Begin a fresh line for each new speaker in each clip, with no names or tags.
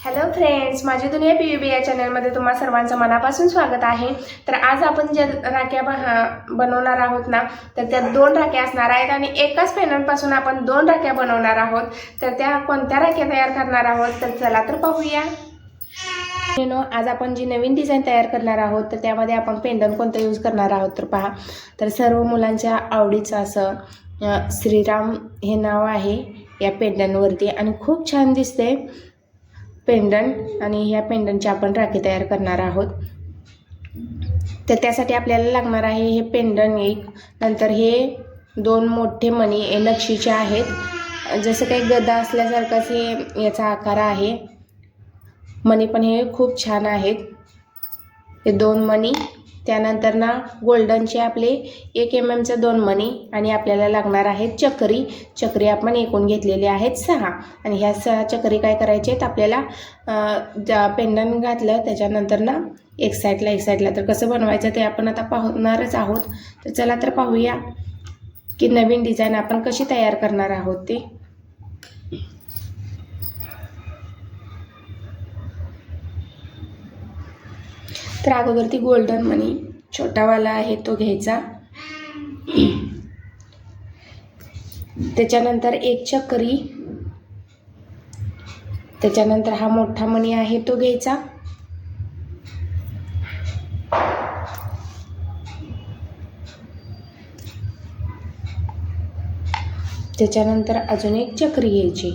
Hello friends माझी दुनिया P बी या चॅनलमध्ये तुम्हा सर्वांचं मनापासून स्वागत आहे. तर आज आपण ज्या राख्या बहा- बनवणार आहोत ना तर त्या दोन राख्या असणार आहेत आणि एकाच पॅनलपासून आपण दोन राख्या बनवणार आहोत. तर त्या कोणत्या राख्या तयार करणार आहोत? तर चला तर पाहूया. नो आज आपण जी नवीन डिझाईन तयार करणार आहोत तर त्यामध्ये आपण पेंडन कोणतं यूज करणार आहोत तर पहा. तर सर्व मुलांच्या आवडीचं असं श्रीराम हे नाव आहे या पेंडनवरती आणि खूप छान दिसते पेंडंट आणि ह्या पेंडंटची आपण राखी तयार करणार आहोत. तर त्यासाठी आपल्याला लागणार आहे हे पेंडंट एक. नंतर हे दोन मोठे मणी हे नक्षीचे आहेत. जसं काही गदा असल्यासारखंच हे याचा आकार आहे. मणी पण हे खूप छान आहेत. हे दोन मणी त्यानंतर ना गोल्डनचे आपले एक एम एमचे दोन मणी आणि आपल्याला लागणार आहेत चक्री. चक्री आपण एकूण घेतलेले आहेत सहा. आणि ह्या सहा चक्री काय करायचे आहेत? आपल्याला ज्या पेंडन घातलं त्याच्यानंतर ना एक साईडला एक साईडला तर कसं बनवायचं ते आपण आता पाहणारच आहोत. तर चला तर पाहूया की नवीन डिझाईन आपण कशी तयार करणार आहोत ते. तर अगोदर ती गोल्डन मनी छोटावाला आहे तो घ्यायचा. त्याच्यानंतर एक चक्री. त्याच्यानंतर हा मोठा मणी आहे तो घ्यायचा. त्याच्यानंतर अजून एक चक्री घ्यायची.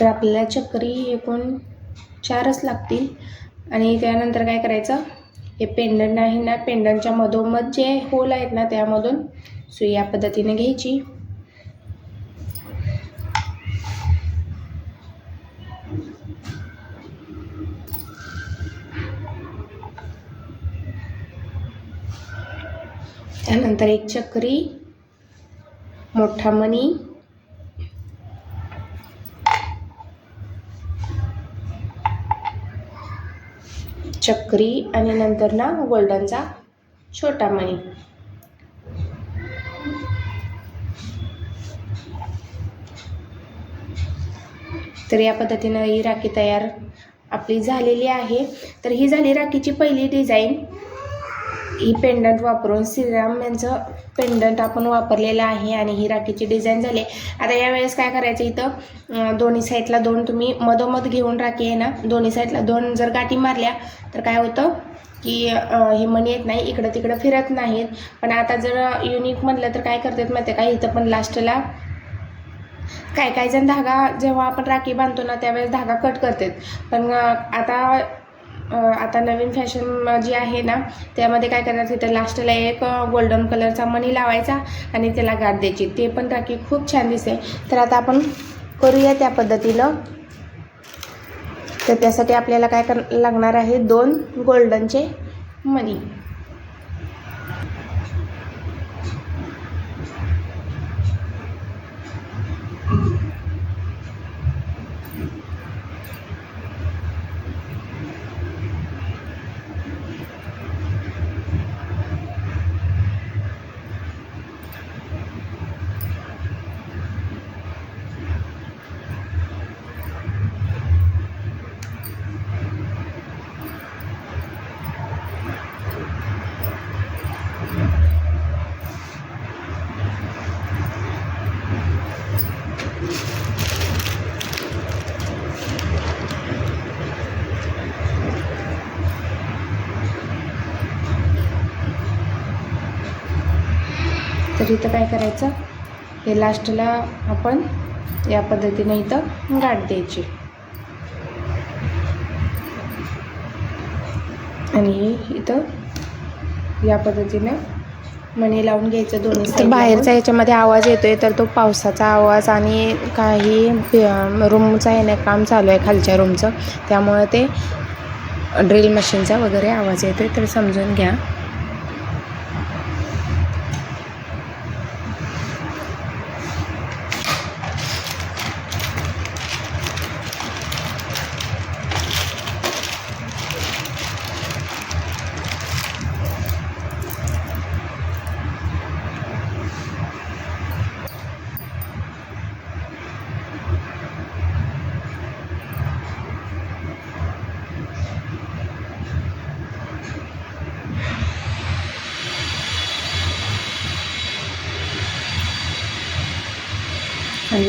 तर आपल्याला चक्री एकूण चारच लागतील. आणि त्यानंतर काय करायचं? हे पेंडंट आहे ना पेंडंटच्या मधोमध जे होल आहेत ना त्यामधून सुई या पद्धतीने घ्यायची. त्यानंतर एक चक्री मोठा मणी चक्री आणि नंतर ना गोल्डनचा छोटा मणी. तर या पद्धतीनं ही राखी तयार आपली झालेली आहे. तर ही झाली राखीची पहिली डिझाईन ही पेंडंट वापरून श्रीराम यांचं पेंडंट आपण वापरलेलं आहे आणि ही राखीची डिझाईन झाली. आता यावेळेस काय करायचं इथं? दोन्ही साईडला दोन तुम्ही मधोमध घेऊन राखी आहे ना दोन्ही साईडला दोन जर गाठी मारल्या तर काय होतं की हे मणी येत नाही इकडं तिकडं फिरत नाहीत. पण आता जर युनिक म्हटलं तर काय करतात माहिती आहे का? इथं पण लास्टला काय काय जण धागा जेव्हा आपण राखी बांधतो ना त्यावेळेस धागा कट करतात. पण आता आता नवीन फॅशन जी आहे ना त्यामध्ये काय करायचं तिथं लास्टला एक गोल्डन कलरचा मणी लावायचा आणि त्याला गाठ द्यायची. ते पण टाकी खूप छान दिसते तर आता आपण करूया त्या पद्धतीनं. तर त्यासाठी आपल्याला काय कर लागणार आहे दोन गोल्डनचे मणी. तर इथं काय करायचं? हे लास्टला आपण या पद्धतीने इथं गाठ द्यायची. आणि इथं या पद्धतीने मणी लावून घ्यायचं दोन्ही
बाहेरचा याच्यामध्ये आवाज येतोय तर तो पावसाचा आवाज आणि काही रूमचा येणे काम चालू आहे खालच्या रूमचं. त्यामुळं ते ड्रिल मशीनचा वगैरे आवाज येतोय तर समजून घ्या.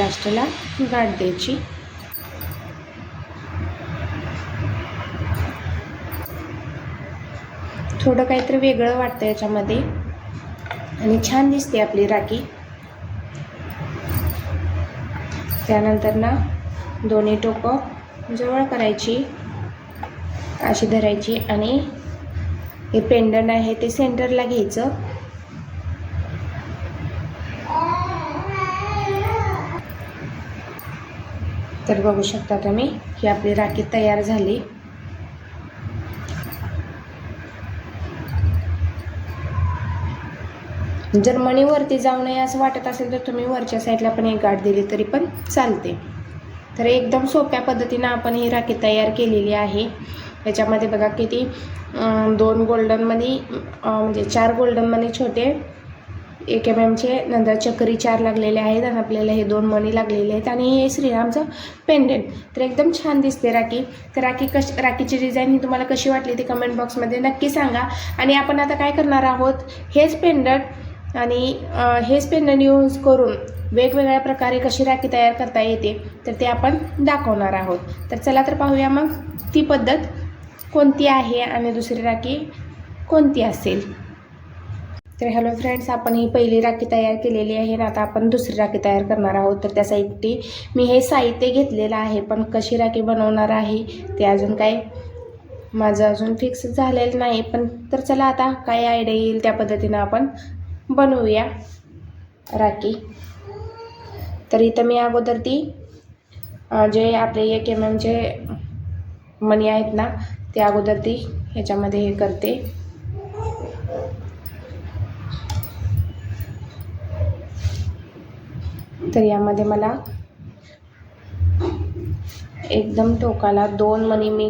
लास्टला गाठ द्यायची. थोडं काहीतरी वेगळं वाटतं याच्यामध्ये. आणि छान दिसते आपली राखी. त्यानंतर ना दोन्ही टोकं जवळ करायची अशी धरायची आणि हे पेंडन आहे ते सेंटरला घ्यायचं. तर बघू शकता तुम्ही ही आपली राखी तयार झाली. जर मणीवरती जाऊ नये असं वाटत असेल तर तुम्ही वरच्या साईडला पण एक गाठ दिली तरी पण चालते. तर एकदम सोप्या पद्धतीनं आपण ही राखी तयार केलेली आहे. याच्यामध्ये बघा किती दोन गोल्डनमध्ये म्हणजे चार गोल्डनमध्ये छोटे एक एम एमचे नंतर चक्री चार लागलेले आहेत आणि आपल्याला हे दोन मणी लागलेले आहेत. आणि हे श्रीरामचं पेंडेंट तर एकदम छान दिसते राखी. तर राखी कश राखीची डिझाईन ही तुम्हाला कशी वाटली ती कमेंट बॉक्समध्ये नक्की सांगा. आणि आपण आता काय करणार आहोत? हेच पेंडंट आणि हेच पेंडंट यूज करून वेगवेगळ्या प्रकारे कशी राखी तयार करता येते तर ते आपण दाखवणार आहोत. तर चला तर पाहूया मग ती पद्धत कोणती आहे आणि दुसरी राखी कोणती असेल. तर हॅलो फ्रेंड्स आपण ही पहिली राखी तयार केलेली आहे ना आता आपण दुसरी राखी तयार करणार आहोत. तर त्यासाठी मी हे साहित्य घेतलेलं आहे पण कशी राखी बनवणार आहे ते अजून काय माझं अजून फिक्स झालेलं नाही. पण तर चला आता काय आयडिया येईल त्या पद्धतीनं आपण बनवूया राखी. तर इथं मी अगोदर ती जे आपले एक एम एमचे मणी आहेत ना ते अगोदर ती ह्याच्यामध्ये हे करते. तर यामध्ये मला एकदम टोकाला दोन मणी मी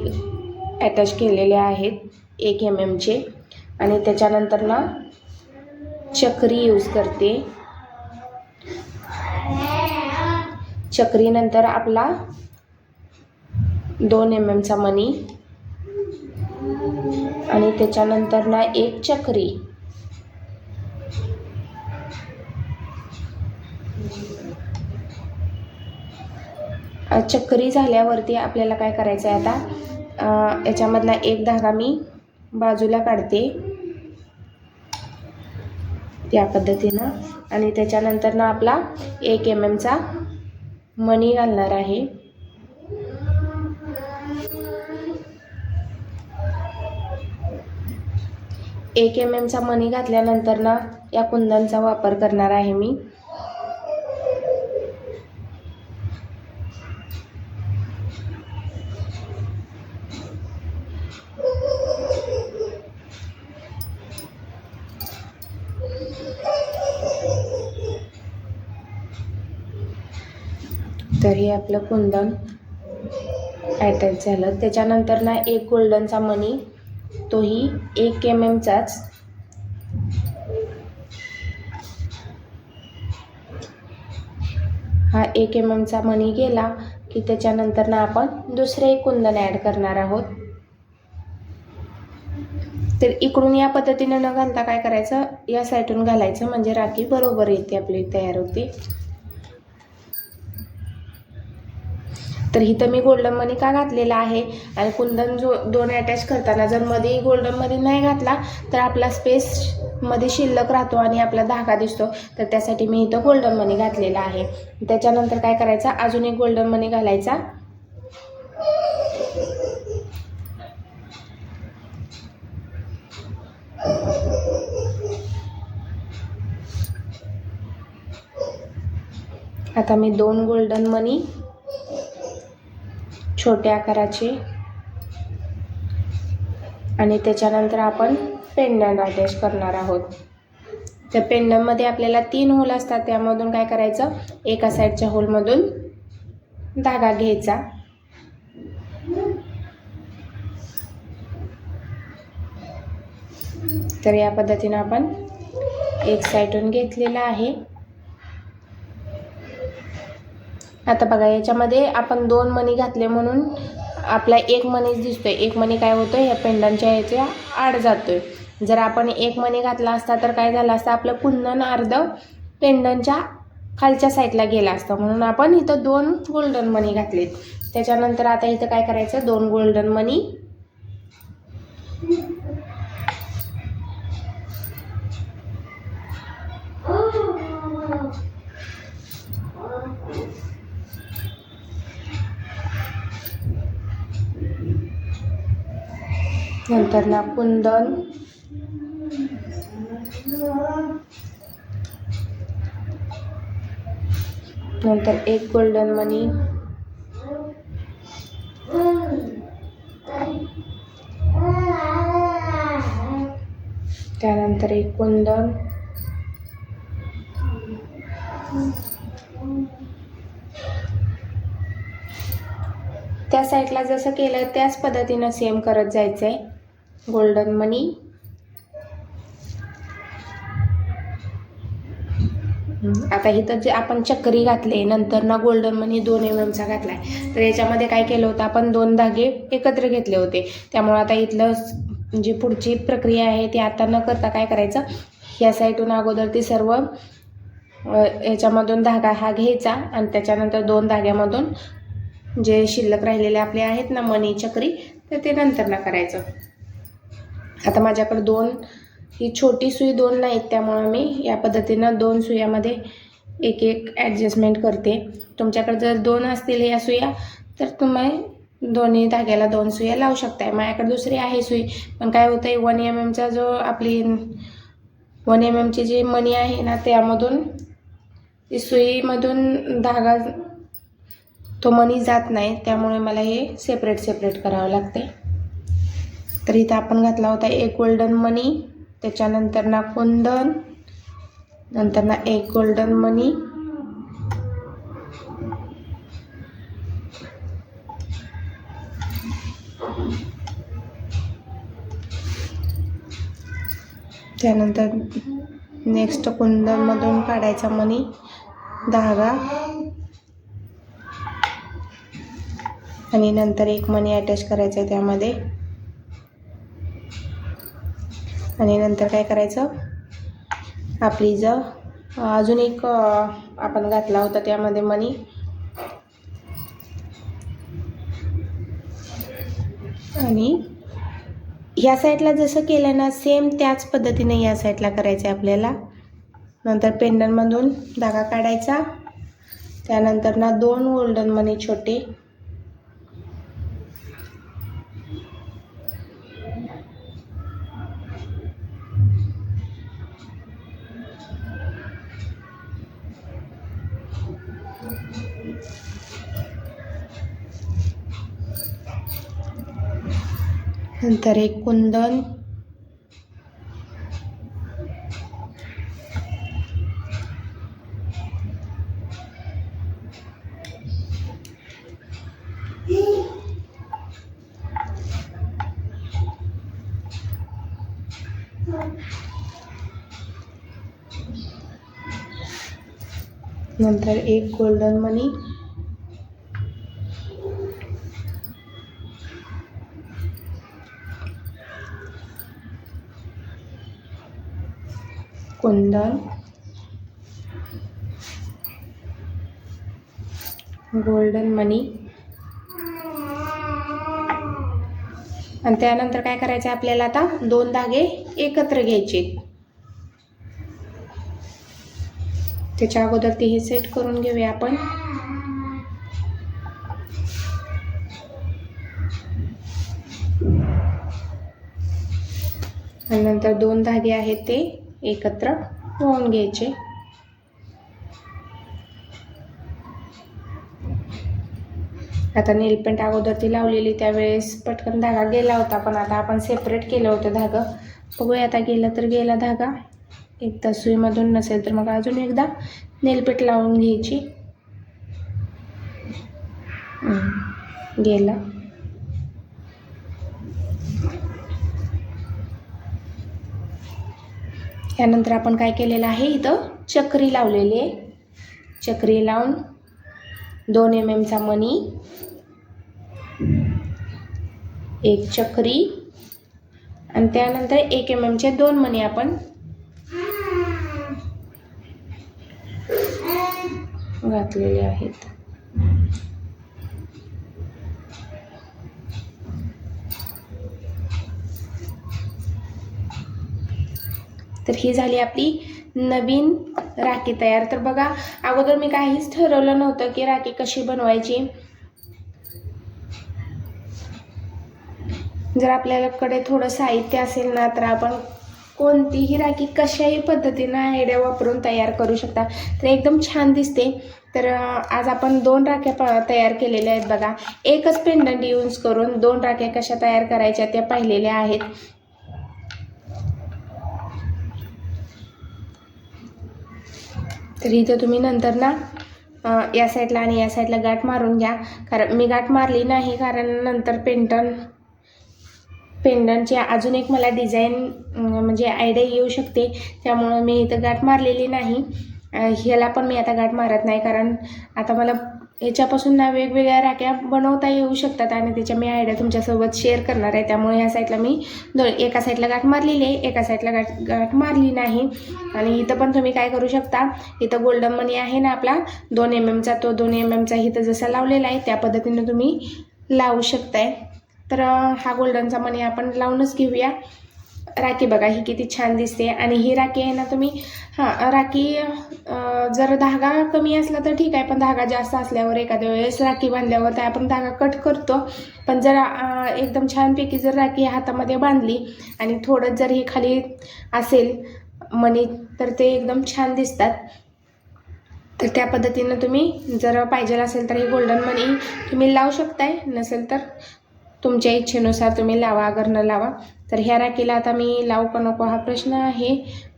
अटॅच केलेले आहेत एक एम एमचे आणि त्याच्यानंतर ना चक्री यूज करते. चक्रीनंतर आपला दोन एम एमचा मणी. आणि त्याच्यानंतर ना एक चक्री. चक्री झाल्यावरती आपल्याला काय करायचं आहे आता? याच्यामधला एक धागा मी बाजूला काढते. त्या पद्धतीनं. आणि त्याच्यानंतर ना आपला एक एम एमचा मणी घालणार आहे. एक एम एमचा मणी घातल्यानंतर ना या कुंदांचा वापर करणार आहे मी. हे आपलं कुंदन अटॅच झालं. त्याच्यानंतर ना एक गोल्डनचा मनी तोही एक एम एमचाच हा एक एम एमचा मणी गेला की त्याच्यानंतर ना आपण दुसरे एक कुंदन ॲड करणार आहोत. तर इकडून या पद्धतीने न घालता काय करायचं? या साईडून घालायचं. म्हणजे राखी बरोबर येते आपली तयार होते. तर इथं मी गोल्डन मनी का घातलेला आहे? आणि कुंदन जो दोन अटॅच करताना जर मध्ये गोल्डन मनी नाही घातला तर आपला स्पेस मध्ये शिल्लक राहतो आणि आपला धागा दिसतो. तर त्यासाठी मी इथं गोल्डन मनी घातलेला आहे. त्याच्यानंतर काय करायचं? अजून एक गोल्डन मनी घालायचा. आता मी दोन गोल्डन मनी छोट्या आकाराचे. आणि त्याच्यानंतर आपण पेंडंट अटॅच करणार आहोत. त्या पेंडंटमध्ये आपल्याला तीन होल असतात. त्यामधून काय करायचं? एका साईडच्या होलमधून धागा घ्यायचा. तर या पद्धतीनं आपण एक साईडून घेतलेला आहे. आता बघा याच्यामध्ये आपण दोन मणी घातले म्हणून आपला एक मणीच दिसतोय. एक मणी काय होतोय? ह्या पेंडांच्या ह्याच्या आड जातोय. जर आपण एक मणी घातला असता तर काय झालं असतं? आपलं कुंदन अर्ध पेंडनच्या खालच्या साईडला गेला असता. म्हणून आपण इथं दोन गोल्डन मनी घातलेत. त्याच्यानंतर आता इथं काय करायचं? दोन गोल्डन मनी नंतर ना कुंदन. नंतर एक गोल्डन मनी त्यानंतर एक कुंदन. त्या साईडला जसं केलं त्याच पद्धतीनं सेम करत जायचं आहे गोल्डन मनी आता इथं जे आपण चक्री घातले नंतर ना गोल्डन मनी दोन एम एमचा घातलाय. तर याच्यामध्ये काय केलं होतं आपण दोन धागे एकत्र घेतले होते. त्यामुळे आता इथलं जी म्हणजे पुढची प्रक्रिया आहे ती आता न करता काय करायचं ह्या साईडून अगोदर ती सर्व याच्यामधून धागा हा घ्यायचा आणि त्याच्यानंतर दोन धाग्यामधून जे शिल्लक राहिलेले आपले आहेत ना मनी चक्री तर ते नंतर ना करायचं. आता माझ्याकडे दोन ही छोटी सुई दोन नाहीत त्यामुळं मी या पद्धतीनं दोन सुयामध्ये एक एक ॲडजस्टमेंट करते. तुमच्याकडे जर दोन असतील या सुया तर तुम्ही दोन्ही धाग्याला दोन सुया लावू शकताय. माझ्याकडे दुसरी आहे सुई पण काय होतं आहे वन एम एमचा जो आपली वन एम एमची जी मनी आहे ना त्यामधून ती सुईमधून धागा तो मनी जात नाही त्यामुळे मला हे सेपरेट सेपरेट करावं लागते तर इथं आपण घातला होता एक गोल्डन मनी त्याच्यानंतर ना कुंदन नंतर ना एक गोल्डन मनी त्यानंतर नेक्स्ट कुंदनमधून काढायचा मनी धागा. आणि नंतर एक मनी अटॅच करायचा आहे त्यामध्ये. आणि नंतर काय करायचं? आपली ज अजून एक आपण घातला होता त्यामध्ये मनी. आणि या साईडला जसं केलं ना सेम त्याच पद्धतीने या साईडला करायचं आहे आपल्याला. नंतर पेंडनमधून धागा काढायचा. त्यानंतर ना दोन गोल्डन मनी छोटे. नंतर एक कुंदन. नंतर एक गोल्डन मनी. कुंदन गोल्डन मनी आणि त्यानंतर काय करायचं आहे आपल्याला आता? दोन धागे एकत्र घ्यायचे. त्याच्या अगोदर ते हे सेट करून घेऊया आपण. आणि नंतर दोन धागे आहेत ते. एकत्र होऊन घ्यायचे. आता नेलपेंट अगोदर ती लावलेली त्यावेळेस पटकन धागा गेला होता पण आता आपण सेपरेट केलं होतं धागा. बघूया आता गेला तर गेला धागा. एकदा सुईमधून नसेल तर मग अजून एकदा नेलपेट लावून घ्यायची. गेला. त्यानंतर आपण काय केलेलं आहे? इथं चक्री लावलेली आहे. चक्री लावून दोन एम एमचा मनी एक चक्री आणि त्यानंतर एक एम एमचे दोन मनी आपण
घातलेले आहेत.
तर ही झाली आपली नवीन राखी तयार. तर बघा अगोदर मी काहीच ठरवलं नव्हतं की राखी कशी बनवायची. जर आपल्याकडे थोडं साहित्य असेल ना तर आपण कोणतीही राखी कशाही पद्धतीनं आयडिया वापरून तयार करू शकता. तर एकदम छान दिसते. तर आज आपण दोन राख्या प तयार केलेल्या आहेत बघा. एकच पेंडंट यूज करून दोन राख्या कशा तयार करायच्या त्या पाहिलेल्या आहेत. तर इथं तुम्ही नंतर ना या साईडला आणि या साईडला गाठ मारून घ्या. कारण मी गाठ मारली नाही कारण नंतर पेंटन पेंडनची अजून एक मला डिझाईन म्हणजे आयडिया येऊ शकते. त्यामुळं मी इथं गाठ मारलेली नाही. ह्याला पण मी आता गाठ मारत नाही कारण आता मला ह्याच्यापासून ना वेगवेगळ्या राख्या बनवता येऊ शकतात आणि त्याच्या मी आयडिया तुमच्यासोबत शेअर करणार आहे. त्यामुळे ह्या साईडला मी दो एका साईडला गाठ मारलेली आहे. एका साईडला गाठ गाठ मारली नाही. आणि इथं पण तुम्ही काय करू शकता इथं गोल्डन मनी आहे ना आपला. दोन एम एमचा तो दोन एम एमचा इथं जसा लावलेला आहे त्या पद्धतीने तुम्ही लावू शकताय. तर हा गोल्डनचा मनी आपण लावूनच घेऊया. राखी बघा ही किती छान दिसते. आणि ही राखी आहे ना तुम्ही हां राखी जर धागा कमी असला तर ठीक आहे पण धागा जास्त असल्यावर एखाद्या वेळेस राखी बांधल्यावर तर आपण धागा कट करतो. पण जर एकदम छानपैकी जर राखी हातामध्ये बांधली आणि थोडं जर ही खाली असेल मणी तर ते एकदम छान दिसतात. तर त्या पद्धतीनं तुम्ही जर पाहिजे असेल तर हे गोल्डन मनी तुम्ही लावू शकताय नसेल तर तुमच्या इच्छेनुसार तुम्ही लावा अगर न लावा. तर ह्या राखीला आता मी लावू का नको हा प्रश्न आहे.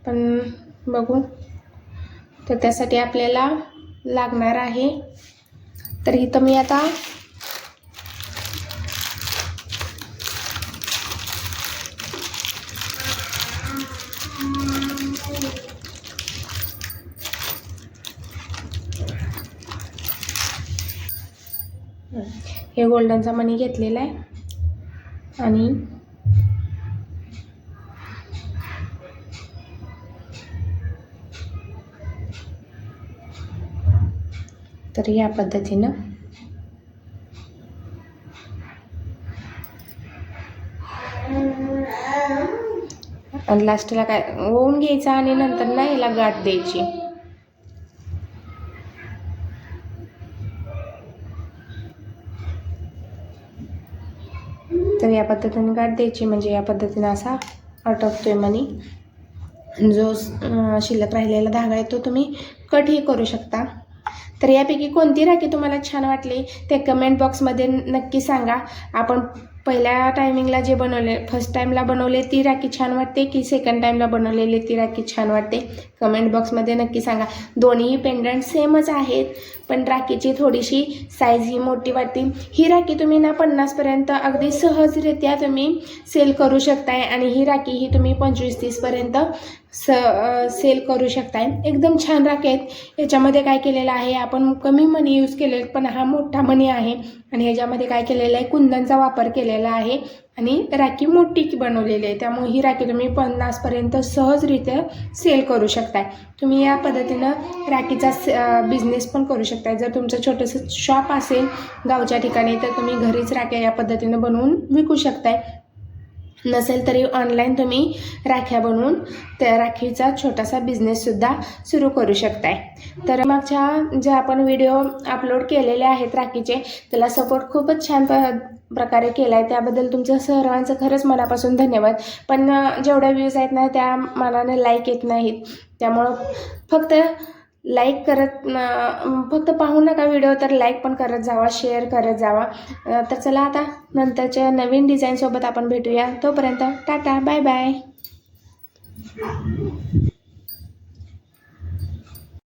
पण बघू. तर त्यासाठी आपल्याला लागणार आहे. तर इथं मी आता हे गोल्डनचा मनी घेतलेला आहे. आणि तर या पद्धतीनं आणि लास्टला काय ओवून घ्यायचा आणि नंतर ना याला गाठ द्यायची. तर या पद्धतीने गाठ द्यायची म्हणजे या पद्धतीने असा अटकतोय मनी. जो शिल्लक राहिलेला धागा आहे तो तुम्ही कटही करू शकता. तर यापैकी कोणती राखी तुम्हाला छान वाटली ते कमेंट बॉक्समध्ये नक्की सांगा. आपण पहिल्या टायमिंगला जे बनवले फर्स्ट टाईमला बनवले ती राखी छान वाटते की सेकंड टाईमला बनवलेली ती राखी छान वाटते? कमेंट बॉक्समध्ये नक्की सांगा. दोन्ही पेंडंट सेमच आहेत पण राखीची थोडीशी साईज ही मोठी वाटते. ही राखी तुम्ही ना पन्नासपर्यंत अगदी सहजरित्या तुम्ही सेल करू शकताय आणि ही राखी ही तुम्ही पंचवीस तीसपर्यंत स सेल करू शकताय. एकदम छान राखे आहेत याच्यामध्ये काय केलेलं आहे आपण कमी मनी यूज केले पण हा मोठा मनी आहे. आणि ह्याच्यामध्ये काय केलेलं आहे कुंदनचा वापर केलेला आहे. आणि राखी मोठी बनवलेली आहे. त्यामुळे ही राखी तुम्ही पन्नासपर्यंत सहजरित्या सेल करू शकताय. तुम्ही या पद्धतीनं राखीचा बिझनेस पण करू शकताय. जर तुमचं छोटंसं शॉप असेल गावच्या ठिकाणी तर तुम्ही घरीच राख्या या पद्धतीनं बनवून विकू शकताय. नसेल तरी ऑनलाईन तुम्ही राख्या बनवून त्या राखीचा छोटासा बिझनेससुद्धा सुरू करू शकताय. तर मागच्या जे आपण व्हिडिओ अपलोड केलेले आहेत राखीचे त्याला सपोर्ट खूपच छान प प्रकारे केला आहे त्याबद्दल तुमचं सर्वांचं खरंच मनापासून धन्यवाद. पण जेवढ्या व्ह्यूज आहेत ना त्या मनानं लाईक येत नाहीत. त्यामुळं फक्त लाईक करत फक्त पाहू नका व्हिडिओ तर लाईक पण करत जावा शेअर करत जावा. तर चला आता नंतरच्या नवीन डिझाईनसोबत आपण भेटूया. तोपर्यंत टाटा बाय बाय